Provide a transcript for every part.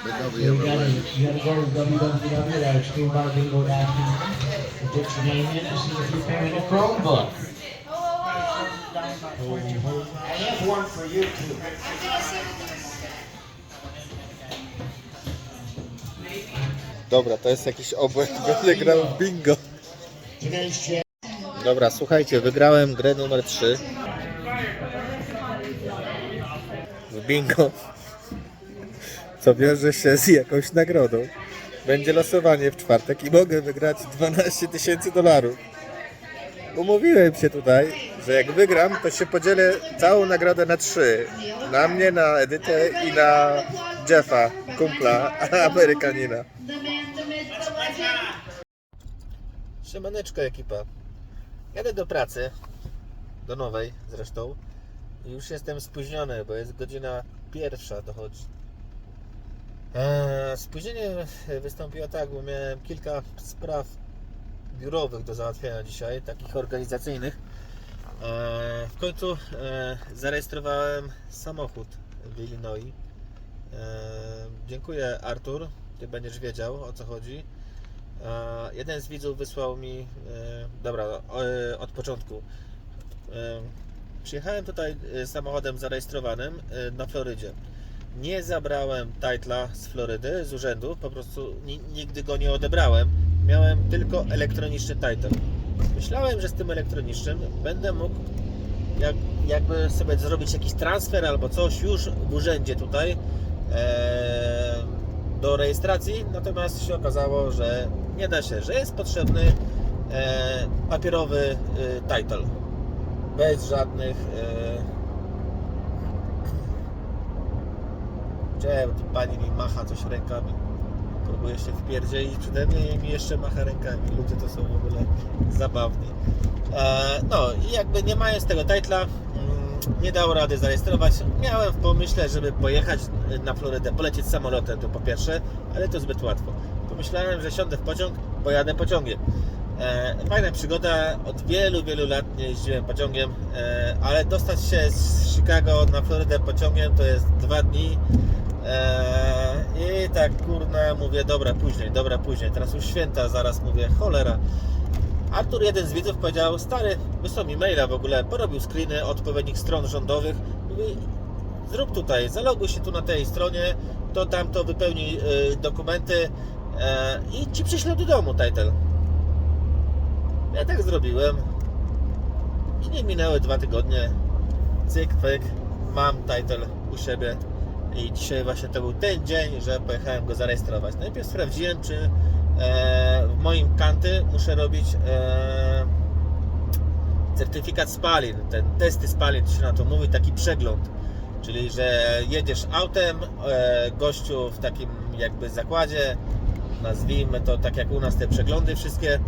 You gotta, go to put your name in and see if you're a Chromebook. I have one for you too. Dobra, to jest jakiś obłęd, będę grał w bingo. Dobra, słuchajcie, wygrałem grę numer 3 w bingo, co wiąże się z jakąś nagrodą. Będzie losowanie w czwartek i mogę wygrać 12 tysięcy dolarów. Umówiłem się tutaj, że jak wygram, to się podzielę całą nagrodę na trzy. Na mnie, na Edytę i na Jeffa, kumpla Amerykanina. Siemaneczko ekipa. Jadę do pracy, do nowej zresztą. Już jestem spóźniony, bo jest godzina pierwsza dochodzi. Eee, spóźnienie wystąpiło tak, bo miałem kilka spraw biurowych do załatwienia dzisiaj, takich organizacyjnych. Eee, w końcu eee, zarejestrowałem samochód w Illinois. Dziękuję Artur, ty będziesz wiedział o co chodzi. E, jeden z widzów wysłał mi, e, dobra, e, od początku. E, przyjechałem tutaj e, samochodem zarejestrowanym e, na Florydzie. Nie zabrałem titla z Florydy, z urzędu, po prostu ni, nigdy go nie odebrałem. Miałem tylko elektroniczny title. Myślałem, że z tym elektronicznym będę mógł jak, jakby sobie zrobić jakiś transfer albo coś już w urzędzie tutaj e, do rejestracji, natomiast się okazało, że nie da się, że jest potrzebny e, papierowy e, title bez żadnych e, Tu pani mi macha coś rękami. Próbuje się wpierdzielić przede mnie i mi jeszcze macha rękami. Ludzie to są w ogóle zabawni. E, no i jakby nie mając tego titla mm, nie dało rady zarejestrować. Miałem w pomyśle, żeby pojechać na Florydę polecieć samolotem to po pierwsze ale to zbyt łatwo. Pomyślałem, że siądę w pociąg pojadę pociągiem. E, Fajna przygoda. Od wielu, wielu lat nie jeździłem pociągiem, e, ale dostać się z Chicago na Florydę pociągiem to jest dwa dni. E, I tak kurna mówię, dobra, później, dobra, później. Teraz już święta, zaraz mówię, cholera. Artur, jeden z widzów powiedział, stary, wysłał mi maila w ogóle, porobił screeny odpowiednich stron rządowych. Mówi, zrób tutaj, zaloguj się tu na tej stronie, to tam to wypełnij y, dokumenty e, i ci przyślę do domu title. Ja tak zrobiłem. I nie minęły dwa tygodnie. Cyk, pyk, mam title u siebie. I dzisiaj właśnie to był ten dzień, że pojechałem go zarejestrować. Najpierw sprawdziłem, czy e, w moim kanty muszę robić e, certyfikat spalin. Ten testy spalin, to się na to mówi, taki przegląd. Czyli, że jedziesz autem, e, gościu w takim jakby zakładzie, nazwijmy to tak jak u nas te przeglądy wszystkie,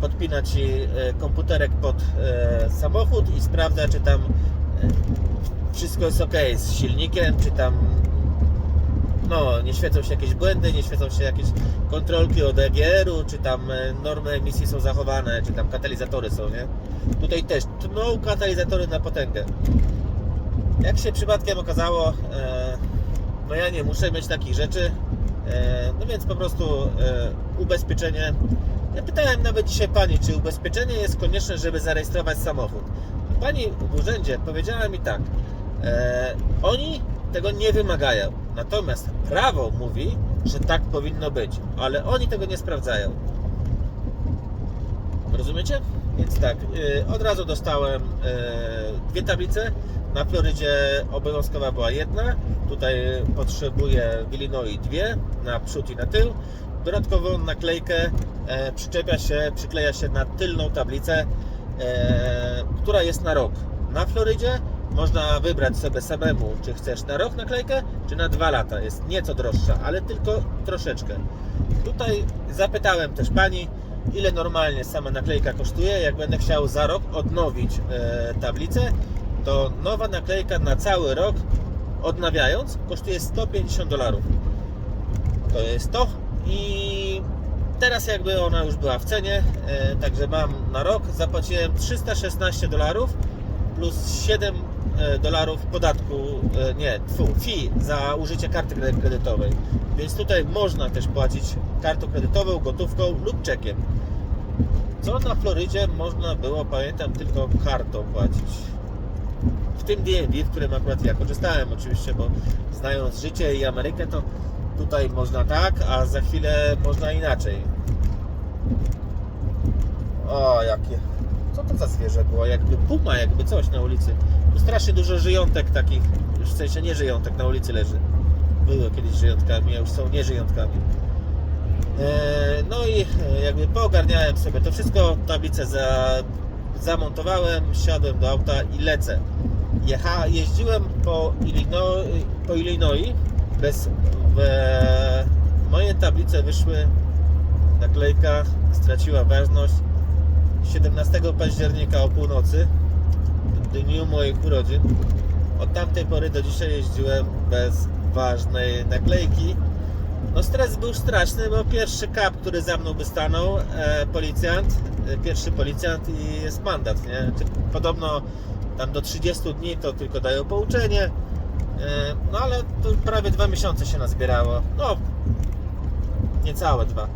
podpina Ci komputerek pod samochód i sprawdza, czy tam wszystko jest ok z silnikiem, czy tam no, nie świecą się jakieś błędy, nie świecą się jakieś kontrolki od EGR-u, czy tam e, normy emisji są zachowane, czy tam katalizatory są, nie? Tutaj też tną katalizatory na potęgę. Jak się przypadkiem okazało, e, no ja nie muszę mieć takich rzeczy, e, no więc po prostu ubezpieczenie. Ja pytałem nawet dzisiaj pani, czy ubezpieczenie jest konieczne, żeby zarejestrować samochód. Pani w urzędzie powiedziała mi tak, oni tego nie wymagają, natomiast prawo mówi, że tak powinno być, ale oni tego nie sprawdzają. Rozumiecie? Więc tak, y, od razu dostałem y, dwie tablice. Na Florydzie obowiązkowa była jedna. Tutaj potrzebuję w Illinois dwie, na przód i na tył. Dodatkową naklejkę e, przyczepia się, przykleja się na tylną tablicę, e, która jest na rok. Na Florydzie można wybrać sobie samemu, czy chcesz na rok naklejkę, czy na dwa lata. Jest nieco droższa, ale tylko troszeczkę. Tutaj zapytałem też pani, ile normalnie sama naklejka kosztuje. Jak będę chciał za rok odnowić e, tablicę, to nowa naklejka na cały rok, odnawiając, kosztuje 150 dolarów. To jest to i teraz jakby ona już była w cenie, e, także mam na rok, zapłaciłem 316 dolarów plus 7 e, dolarów podatku, e, nie, tfu, fee za użycie karty kre- kredytowej. Więc tutaj można też płacić kartą kredytową, gotówką lub czekiem. Co na Florydzie można było, pamiętam, tylko kartą płacić. W tym DNB, w którym akurat ja korzystałem oczywiście, bo znając życie i Amerykę, to tutaj można tak, a za chwilę można inaczej. O, jakie. Co to za zwierzę było? Jakby puma, jakby coś na ulicy. Tu strasznie dużo żyjątek takich, już w sensie nie żyjątek, na ulicy leży. Były kiedyś żyjątkami, a już są nieżyjątkami. E, No i e, jakby poogarniałem sobie to wszystko, tablicę za, zamontowałem, siadłem do auta i lecę. Jecha, jeździłem po Illinois, po Illinois bez, moje tablice wyszły, naklejka straciła ważność 17 października o północy, dniu moich urodzin. Od tamtej pory do dzisiaj jeździłem bez ważnej naklejki. No stres był straszny, bo pierwszy kap, który za mną by stanął, e, policjant, e, pierwszy policjant i jest mandat, nie? Podobno tam do 30 dni to tylko dają pouczenie, e, no ale to prawie dwa miesiące się nazbierało, no niecałe dwa.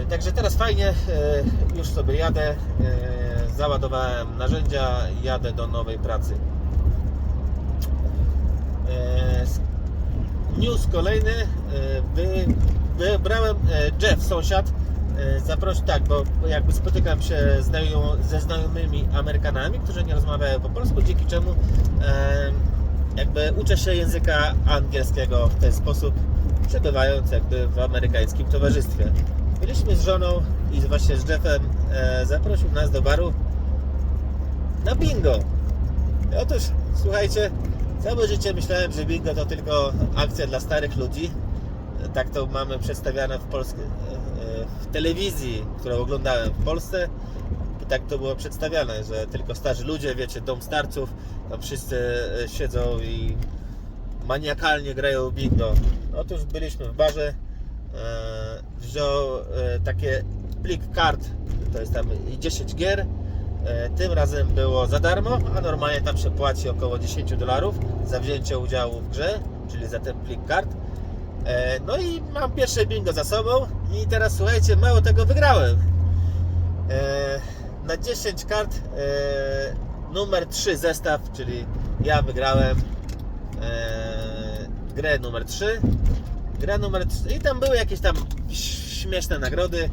E, Także teraz fajnie, e, już sobie jadę, e, załadowałem narzędzia, jadę do nowej pracy. News kolejny, wy, wybrałem Jeff, sąsiad, zaprosił, tak, bo jakby spotykam się ze znajomymi Amerykanami, którzy nie rozmawiają po polsku, dzięki czemu jakby uczę się języka angielskiego w ten sposób, przebywając jakby w amerykańskim towarzystwie. Byliśmy z żoną i właśnie z Jeffem, e, zaprosił nas do baru na bingo. I Otóż, słuchajcie, całe życie myślałem, że bingo to tylko akcja dla starych ludzi. Tak to mamy przedstawiane w Polsce, w telewizji, którą oglądałem w Polsce. I tak to było przedstawiane, że tylko starzy ludzie, wiecie, dom starców, tam wszyscy e, siedzą i maniakalnie grają bingo. Otóż byliśmy w barze, e, wziął e, takie plik kart, to jest tam 10 gier, E, Tym razem było za darmo, a normalnie tam się płaci około 10 dolarów za wzięcie udziału w grze, czyli za ten plik kart. E, No i mam pierwsze bingo za sobą i teraz słuchajcie, mało tego wygrałem. E, Na 10 kart e, numer 3 zestaw, czyli ja wygrałem e, grę numer 3. Gra numer 3 i tam były jakieś tam śmieszne nagrody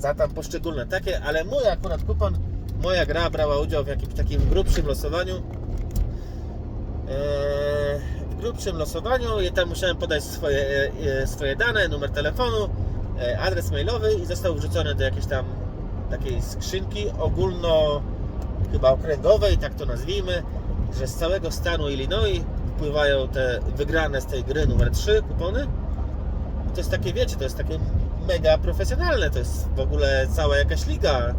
za tam poszczególne takie, ale mój akurat kupon, moja gra brała udział w jakimś takim grubszym losowaniu. Eee, W grubszym losowaniu i tam musiałem podać swoje, e, e, swoje dane, numer telefonu, e, adres mailowy i został wrzucony do jakiejś tam takiej skrzynki ogólno chyba okręgowej, tak to nazwijmy, że z całego stanu Illinois wpływają te wygrane z tej gry numer 3 kupony to jest takie, wiecie, to jest takie mega profesjonalne, to jest w ogóle cała jakaś liga.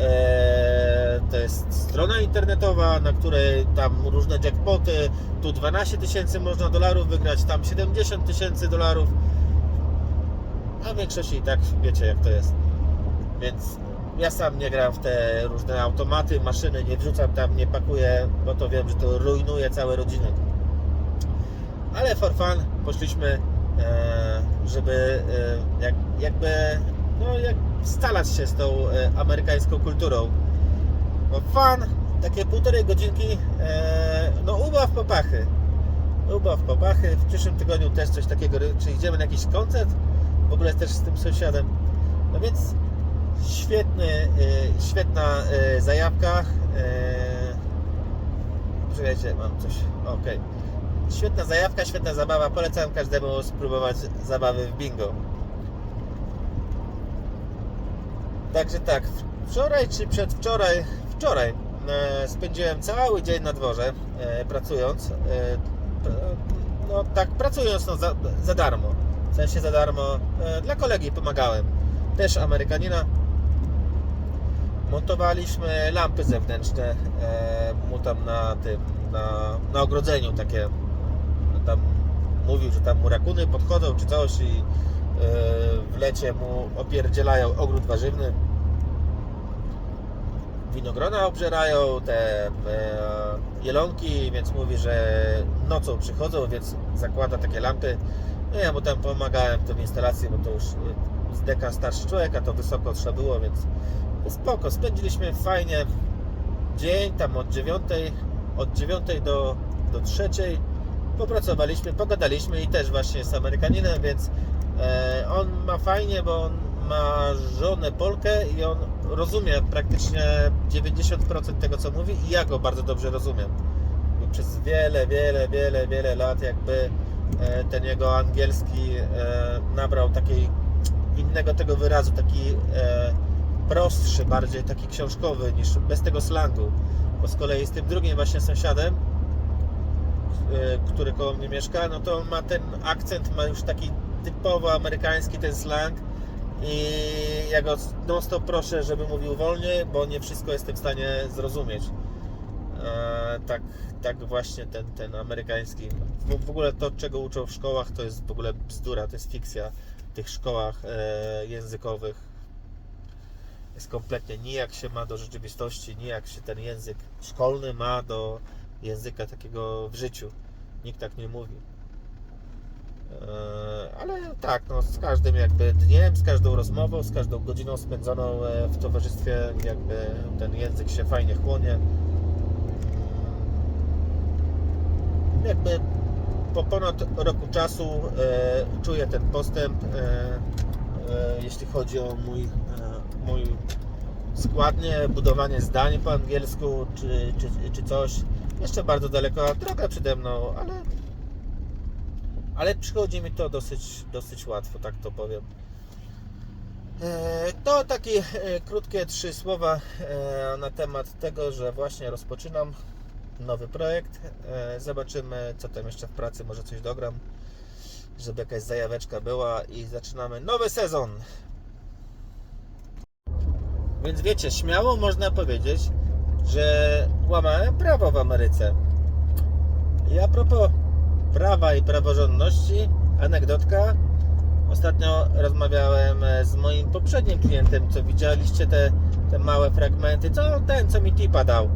Eee, to jest strona internetowa, na której tam różne jackpoty, tu 12 tysięcy można dolarów wygrać, tam 70 tysięcy dolarów. A w większości i tak wiecie jak to jest. Więc ja sam nie gram w te różne automaty, maszyny, nie wrzucam tam, nie pakuję, bo to wiem, że to rujnuje całe rodziny. Ale for fun poszliśmy e, żeby e, jak, jakby no, jak stalać się z tą e, amerykańską kulturą. No, fan, takie półtorej godzinki, e, no ubaw popachy. Ubaw popachy. W przyszłym tygodniu też coś takiego, czy idziemy na jakiś koncert, w ogóle też z tym sąsiadem. No więc świetny, e, świetna e, zajawka. E, Czekajcie, mam coś. Okej. Świetna zajawka, świetna zabawa. Polecam każdemu spróbować zabawy w bingo. Także tak, wczoraj czy przedwczoraj, wczoraj e, spędziłem cały dzień na dworze e, pracując. E, no tak, pracując no, za, za darmo. W sensie za darmo. E, dla kolegi pomagałem. Też Amerykanina. Montowaliśmy lampy zewnętrzne e, mu tam na tym, na, na ogrodzeniu takie mówił, że tam mu rakuny podchodzą czy coś i e, w lecie mu opierdzielają ogród warzywny. winogrona obżerają, te e, jelonki, więc mówi, że nocą przychodzą, więc zakłada takie lampy. No ja mu tam pomagałem w instalacji, bo to już e, z deka starszy człowiek, a to wysoko trzeba było, więc spoko. Spędziliśmy fajnie dzień, tam od 9, od 9 do, do 3. Popracowaliśmy, pogadaliśmy i też właśnie z Amerykaninem, więc e, on ma fajnie, bo on ma żonę Polkę i on rozumie praktycznie 90% tego, co mówi i ja go bardzo dobrze rozumiem. Przez wiele, wiele, wiele, wiele lat jakby e, ten jego angielski e, nabrał takiej innego tego wyrazu, taki prostszy, bardziej taki książkowy niż bez tego slangu. Bo z kolei z tym drugim właśnie sąsiadem, który koło mnie mieszka, no to on ma ten akcent, ma już taki typowo amerykański ten slang i ja go non stop proszę, żeby mówił wolniej, bo nie wszystko jestem w stanie zrozumieć. E, tak, tak właśnie ten, ten amerykański. W, w ogóle to, czego uczą w szkołach, to jest w ogóle bzdura, to jest fikcja w tych szkołach e, językowych. Jest kompletnie nijak się ma do rzeczywistości, nijak się ten język szkolny ma do języka takiego w życiu. Nikt tak nie mówi. E, Ale tak, no, z każdym jakby dniem, z każdą rozmową, z każdą godziną spędzoną e, w towarzystwie jakby ten język się fajnie chłonie. Mm, Jakby po ponad roku czasu e, czuję ten postęp, jeśli chodzi o mój, mój składnie, budowanie zdań po angielsku czy, czy, czy coś. Jeszcze bardzo daleko droga przede mną, ale ale przychodzi mi to dosyć, dosyć łatwo, tak to powiem. E, To takie e, krótkie trzy słowa e, na temat tego, że właśnie rozpoczynam nowy projekt. Zobaczymy, co tam jeszcze w pracy, może coś dogram, żeby jakaś zajaweczka była i zaczynamy nowy sezon. Więc wiecie, śmiało można powiedzieć, że łamałem prawo w Ameryce. I a propos prawa i praworządności, anegdotka. Ostatnio rozmawiałem e, z moim poprzednim klientem, co widzieliście te, te małe fragmenty, co ten, co mi tipa dał.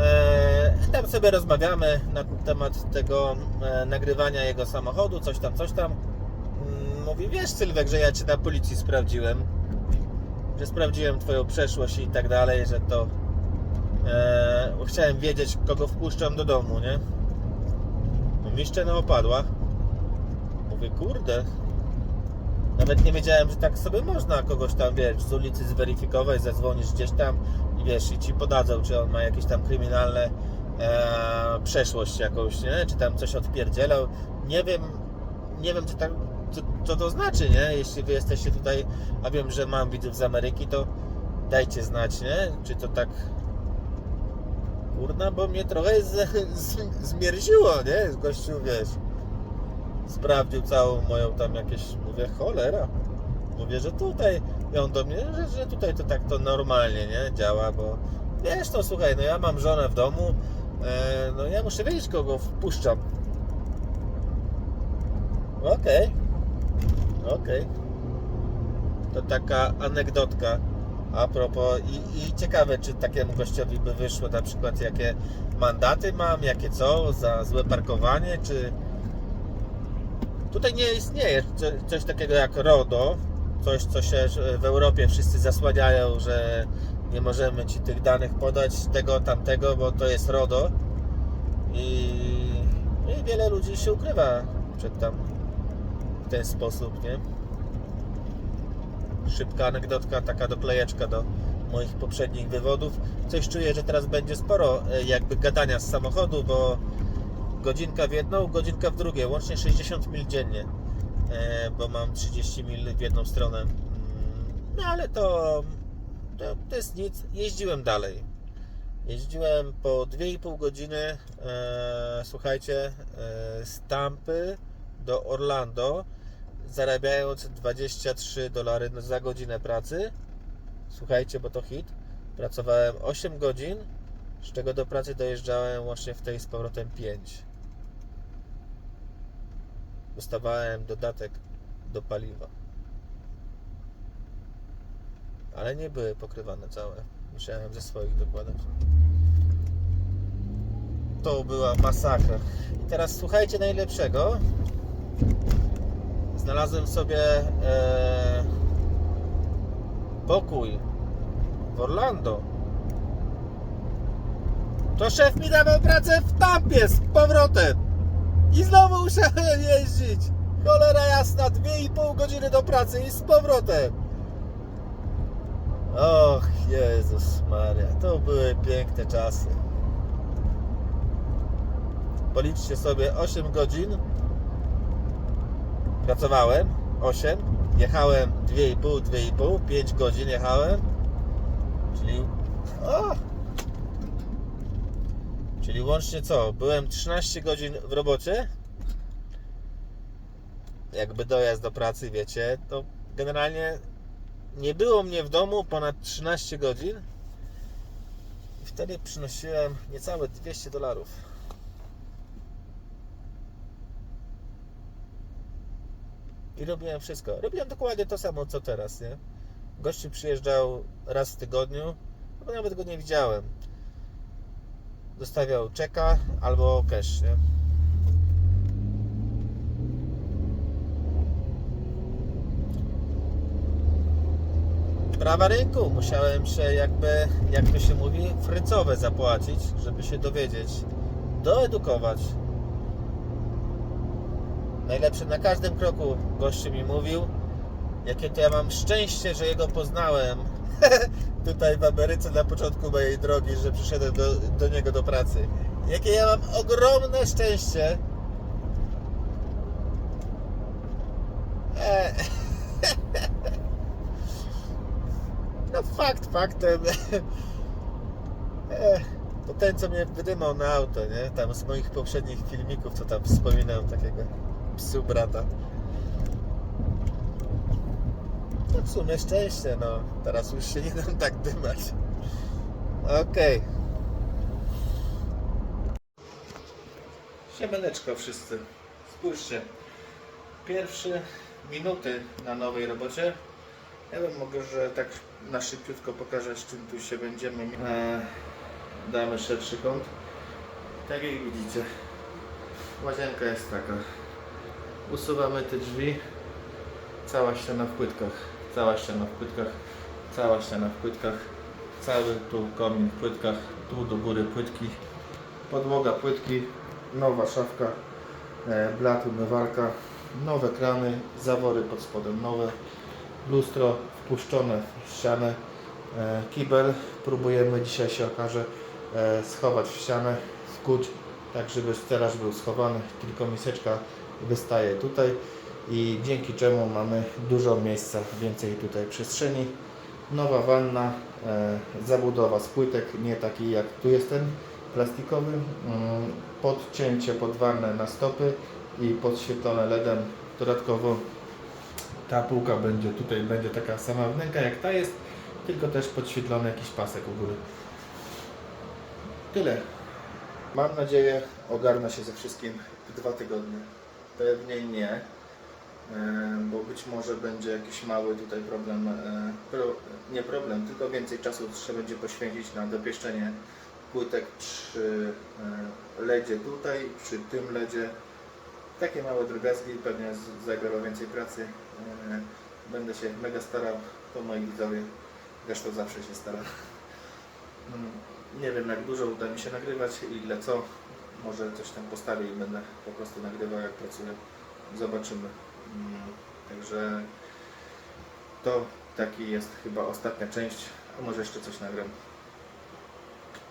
E, tam sobie rozmawiamy na temat tego e, nagrywania jego samochodu, coś tam, coś tam. Mm, Mówi, wiesz Sylwek, że ja Cię na policji sprawdziłem, że sprawdziłem Twoją przeszłość i tak dalej, że to e, chciałem wiedzieć, kogo wpuszczam do domu, nie? No mi szczena opadła. Mówię, kurde. Nawet nie wiedziałem, że tak sobie można kogoś tam, wiesz, z ulicy zweryfikować, zadzwonisz gdzieś tam i wiesz, i ci podadzą, czy on ma jakieś tam kryminalne e, przeszłość jakąś, nie? Czy tam coś odpierdzielał. Nie wiem, nie wiem, czy tak, co, co to znaczy, nie? Jeśli wy jesteście tutaj, a wiem, że mam widzów z Ameryki, to dajcie znać, nie? Czy to tak Kurna, bo mnie trochę z, z, zmierziło, nie? Gościu, wiesz, sprawdził całą moją tam jakieś, mówię, cholera. Mówię, że tutaj, i on do mnie, że, że tutaj to tak to normalnie, nie? Działa, bo wiesz, no słuchaj, no ja mam żonę w domu, e, no ja muszę wiedzieć, kogo wpuszczam. Okej, okej. To taka anegdotka. A propos, i, i ciekawe, czy takiemu gościowi by wyszło na przykład, jakie mandaty mam, jakie co, za złe parkowanie, czy... Tutaj nie istnieje co- coś takiego jak RODO, coś, co się w Europie wszyscy zasłaniają, że nie możemy Ci tych danych podać, tego, tamtego, bo to jest RODO. I, i wiele ludzi się ukrywa przed tam w ten sposób, nie? Szybka anegdotka, taka doklejeczka do moich poprzednich wywodów. Coś czuję, że teraz będzie sporo e, jakby gadania z samochodu, bo godzinka w jedną, godzinka w drugie, łącznie 60 mil dziennie, e, bo mam 30 mil w jedną stronę. Mm, No ale to, to, to jest nic. Jeździłem dalej. Jeździłem po 2,5 godziny, e, słuchajcie, z Tampy do Orlando zarabiając 23 dolary za godzinę pracy. Słuchajcie, bo to hit. Pracowałem 8 godzin, z czego do pracy dojeżdżałem łącznie w tej z powrotem 5. Dostawałem dodatek do paliwa. Ale nie były pokrywane całe. Musiałem ze swoich dokładać. To była masakra. I teraz słuchajcie najlepszego. Znalazłem sobie e, pokój w Orlando. To szef mi dawał pracę w Tampie z powrotem. I znowu musiałem jeździć. Cholera jasna, 2,5 godziny do pracy i z powrotem. Och, Jezus Maria, to były piękne czasy. Policzcie sobie 8 godzin. Pracowałem 8, jechałem 2,5, 2,5, 5 godzin jechałem. Czyli o, Czyli łącznie co? Byłem 13 godzin w robocie. Jakby dojazd do pracy, wiecie, to generalnie nie było mnie w domu ponad 13 godzin. I wtedy przynosiłem niecałe 200 dolarów. I robiłem wszystko. Robiłem dokładnie to samo co teraz, nie? Gościu przyjeżdżał raz w tygodniu, bo nawet go nie widziałem dostawiał czeka albo cash, nie? Prawa rynku. Musiałem się jakby, jak to się mówi, frycowe zapłacić, żeby się dowiedzieć, doedukować. Najlepsze na każdym kroku gościu mi mówił, jakie to ja mam szczęście, że jego poznałem tutaj w Ameryce na początku mojej drogi, że przyszedłem do, do niego do pracy. Jakie ja mam ogromne szczęście. E, No fakt faktem. E, To ten, co mnie wydymał na auto, nie? Tam z moich poprzednich filmików, co tam wspominałem takiego psu brata. No w sumie szczęście, no. Teraz już się nie dam tak dymać. Okej. Siemaneczko wszyscy. Spójrzcie. Pierwsze minuty na nowej robocie. Ja bym mogę, że tak na szybciutko pokażę, z czym tu się będziemy. E, damy szerszy kąt. Tak jak widzicie, łazienka jest taka. Usuwamy te drzwi. Cała ściana w płytkach. Cała ściana w płytkach. Cała ściana w płytkach. Cały tu komin w płytkach. Tu do góry płytki. Podłoga płytki. Nowa szafka. E, blat, umywalka. Nowe krany. Zawory pod spodem nowe. Lustro wpuszczone w ścianę. E, kibel. Próbujemy dzisiaj się okaże e, schować w ścianę. Wkuć tak żeby stelaż był schowany. Tylko miseczka wystaje tutaj i dzięki czemu mamy dużo miejsca, więcej tutaj przestrzeni. Nowa wanna, e, zabudowa z płytek, nie taki jak tu jest ten plastikowy. Mm, podcięcie pod wannę na stopy i podświetlone LEDem. Dodatkowo ta półka będzie tutaj będzie taka sama wnęka jak ta jest, tylko też podświetlony jakiś pasek u góry. Tyle. Mam nadzieję ogarnę się ze wszystkim w dwa tygodnie. Pewnie nie, e, bo być może będzie jakiś mały tutaj problem, e, pro, nie problem, tylko więcej czasu trzeba będzie poświęcić na dopieszczenie płytek przy e, ledzie tutaj, przy tym ledzie. Takie małe drobiazgi, pewnie zabiorą więcej pracy. Będę się mega starał, to moi widzowie, zresztą zawsze się staram. Mm, Nie wiem jak dużo uda mi się nagrywać, ile co. Może coś tam postawię i będę po prostu nagrywał jak pracuję. Zobaczymy. Mm, Także to taki jest chyba ostatnia część, a może jeszcze coś nagram.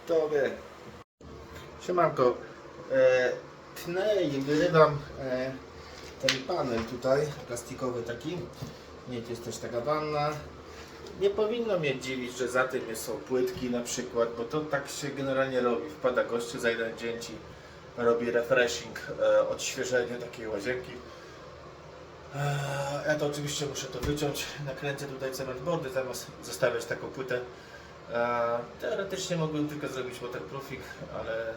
To wie. Siemanko. E, tnę i wyrywam e, ten panel tutaj, plastikowy taki. Nie, jest też taka wanna. Nie powinno mnie dziwić, że za tym są płytki na przykład, bo to tak się generalnie robi. Wpada gościu za jeden robi refreshing, e, odświeżenie takiej łazienki. E, ja to oczywiście muszę to wyciąć, nakręcę tutaj cementboardy zamiast zostawiać taką płytę. E, teoretycznie mógłbym tylko zrobić waterproofing, ale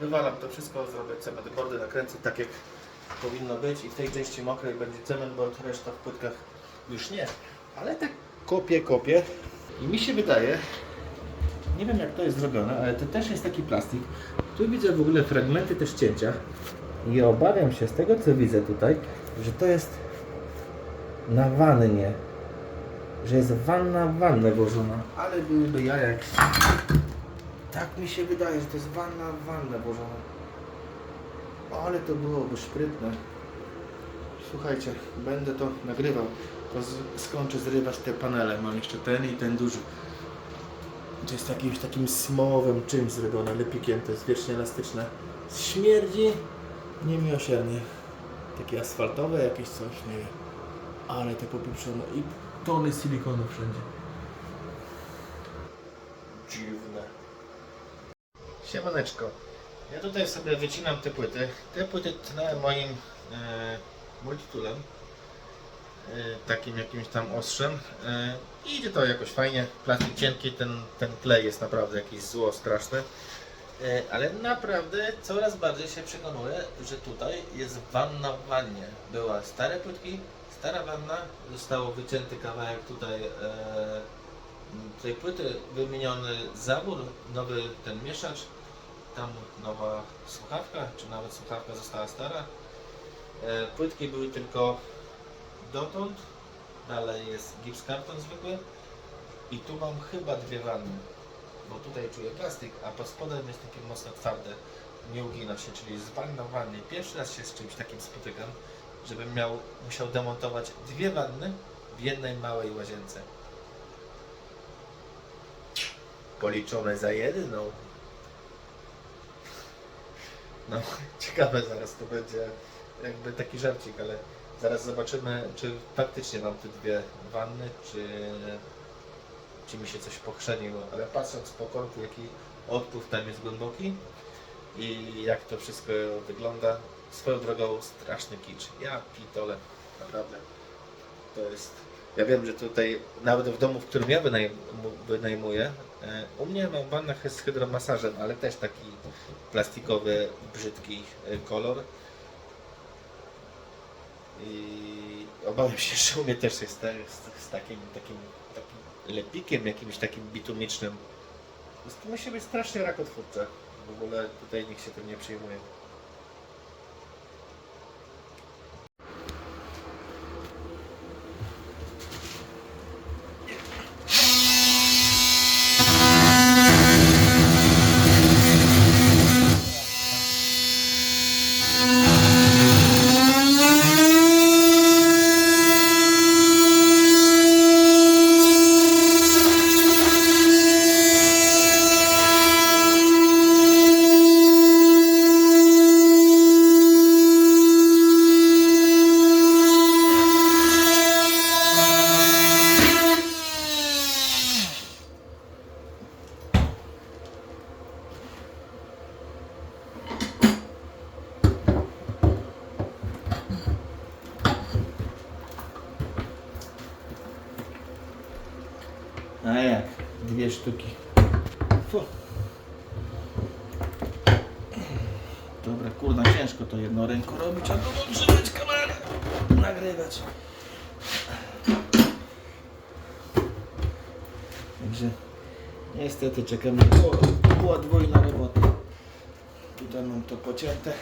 wywalam to wszystko, zrobię cementboardy, nakręcę tak jak powinno być i w tej części mokrej będzie cementboard, reszta w płytkach już nie. Ale tak kopię, kopię. I mi się wydaje, nie wiem jak to jest zrobione, ale to też jest taki plastik. Tu widzę w ogóle fragmenty też cięcia. I obawiam się z tego co widzę tutaj, że to jest na wannie. Że jest wanna w wannę włożona. Ale byłyby jaja jak... Tak mi się wydaje, że to jest wanna w wannę włożona. Ale to byłoby szprytne. Słuchajcie, będę to nagrywał. To skończę zrywać te panele. Mam jeszcze ten i ten duży. To jest jakimś takim smowym czymś zrobione, lepikiem, to jest wiecznie elastyczne. Śmierdzi niemiłosiernie. Takie asfaltowe jakieś coś, nie wiem. Ale te popieprzone i tony silikonu wszędzie. Dziwne. Siemaneczko. Ja tutaj sobie wycinam te płyty. Te płyty tnąłem moim e, multitoolem. E, takim jakimś tam ostrzem. I idzie to jakoś fajnie. Plastik cienki, ten, ten klej jest naprawdę jakiś zło straszny. E, ale naprawdę coraz bardziej się przekonuję, że tutaj jest wanna w wannie. Była stare płytki, stara wanna, zostało wycięty kawałek tutaj e, tej płyty, wymieniony zawór, nowy ten mieszacz, tam nowa słuchawka, czy nawet słuchawka została stara. E, płytki były tylko dotąd, dalej jest gips karton zwykły i tu mam chyba dwie wanny, bo tutaj czuję plastik, a pod spodem jest takie mocno twarde, nie ugina się, czyli z wanna w wannie. Pierwszy raz się z czymś takim spotykam, żebym miał, musiał demontować dwie wanny w jednej małej łazience. Policzone za jedną. No, ciekawe zaraz to będzie jakby taki żarcik, ale zaraz zobaczymy, czy faktycznie mam te dwie wanny, czy, czy mi się coś pochrzeniło. Ale patrząc po korku, jaki odpływ tam jest głęboki i jak to wszystko wygląda, swoją drogą straszny kicz. Ja pitole, naprawdę. To jest... Ja wiem, że tutaj, nawet w domu, w którym ja wynajm, wynajmuję, e, u mnie mam wannę z hydromasażem, ale też taki plastikowy, brzydki kolor. I obawiam się, że u mnie też jest tak, z, z takim, takim, takim lepikiem, jakimś takim bitumicznym. To musi być strasznie rakotwórcze. W ogóle tutaj nikt się tym nie przejmuje. Dobra, kurna, ciężko to jedną ręką robić, a drugą trzymać kamerę, nagrywać. Także niestety czekam na po- podwójna robota. Tutaj mam to pocięte.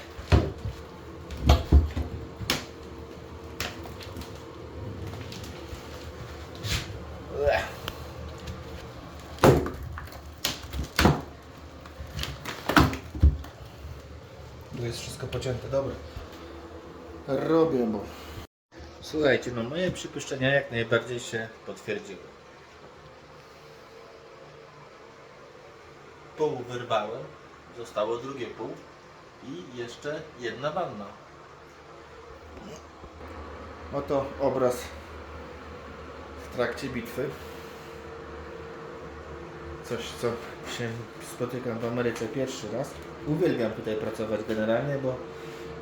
Pocięte, dobra. Robię, bo... Słuchajcie, no moje przypuszczenia jak najbardziej się potwierdziły. Pół wyrwałem, zostało drugie pół i jeszcze jedna wanna. Oto obraz w trakcie bitwy. Coś, co się spotykam w Ameryce pierwszy raz. Uwielbiam tutaj pracować generalnie, bo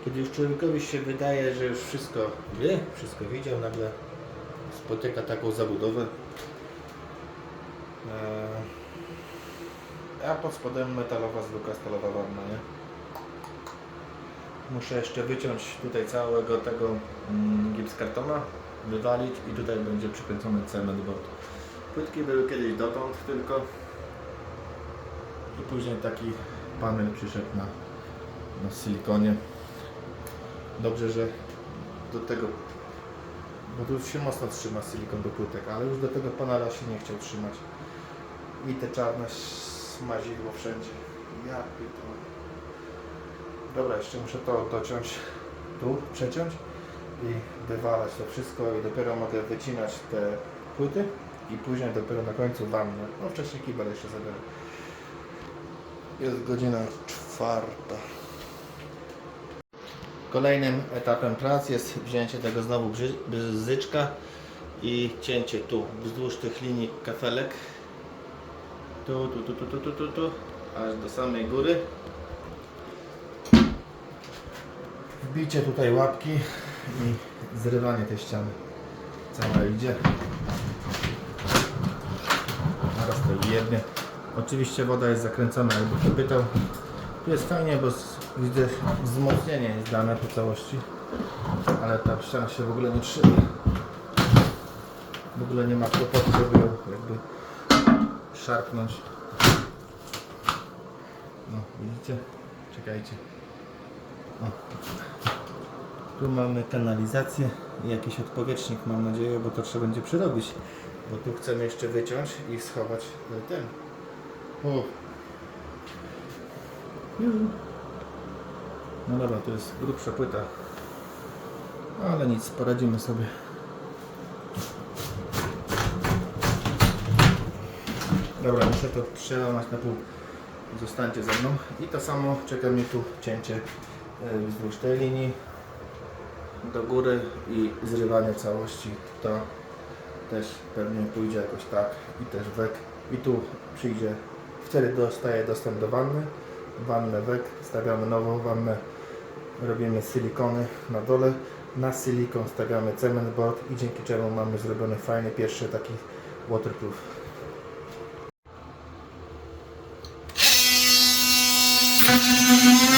kiedy już człowiekowi się wydaje, że już wszystko wie, wszystko widział, nagle spotyka taką zabudowę. Eee, a pod spodem metalowa zwykła stalowa wanna, nie? Muszę jeszcze wyciąć tutaj całego tego mm, gips kartona, wywalić i tutaj będzie przykręcony cement board. Płytki były kiedyś dotąd tylko. I później taki panel przyszedł na, na silikonie. Dobrze, że do tego, bo tu się mocno trzyma silikon do płytek, ale już do tego panela się nie chciał trzymać. I te czarne smazidło wszędzie. Ja pierdolę. Dobra, jeszcze muszę to dociąć tu, przeciąć i wywalać to wszystko i dopiero mogę wycinać te płyty i później dopiero na końcu wannę. No wcześniej kibel jeszcze zabiorę. Jest godzina czwarta. Kolejnym etapem prac jest wzięcie tego znowu bzyczka i cięcie tu wzdłuż tych linii kafelek. Tu, tu, tu, tu, tu, tu, tu, aż do samej góry. Wbicie tutaj łapki i zrywanie tej ściany. Cała idzie. Zaraz to jednie. Oczywiście woda jest zakręcona, jakby kto pytał. Tu jest fajnie, bo widzę wzmocnienie jest dane po całości. Ale ta ściana się w ogóle nie trzyma. W ogóle nie ma kłopotu, żeby ją jakby szarpnąć. No, widzicie? Czekajcie. O. Tu mamy kanalizację i jakiś odpowietrznik mam nadzieję, bo to trzeba będzie przerobić. Bo tu chcemy jeszcze wyciąć i schować ten. O. No dobra, to jest grubsza płyta. Ale nic, poradzimy sobie. Dobra, muszę to przełamać na pół. Zostańcie ze mną. I to samo czeka mnie tu cięcie e, wzdłuż tej linii do góry i zrywanie całości. To też pewnie pójdzie jakoś tak i też wek. I tu przyjdzie, wtedy dostaje dostęp do wanny. Wannę wek, stawiamy nową wannę, robimy silikony na dole. Na silikon stawiamy cement board i dzięki czemu mamy zrobiony fajny pierwszy taki waterproof. Thank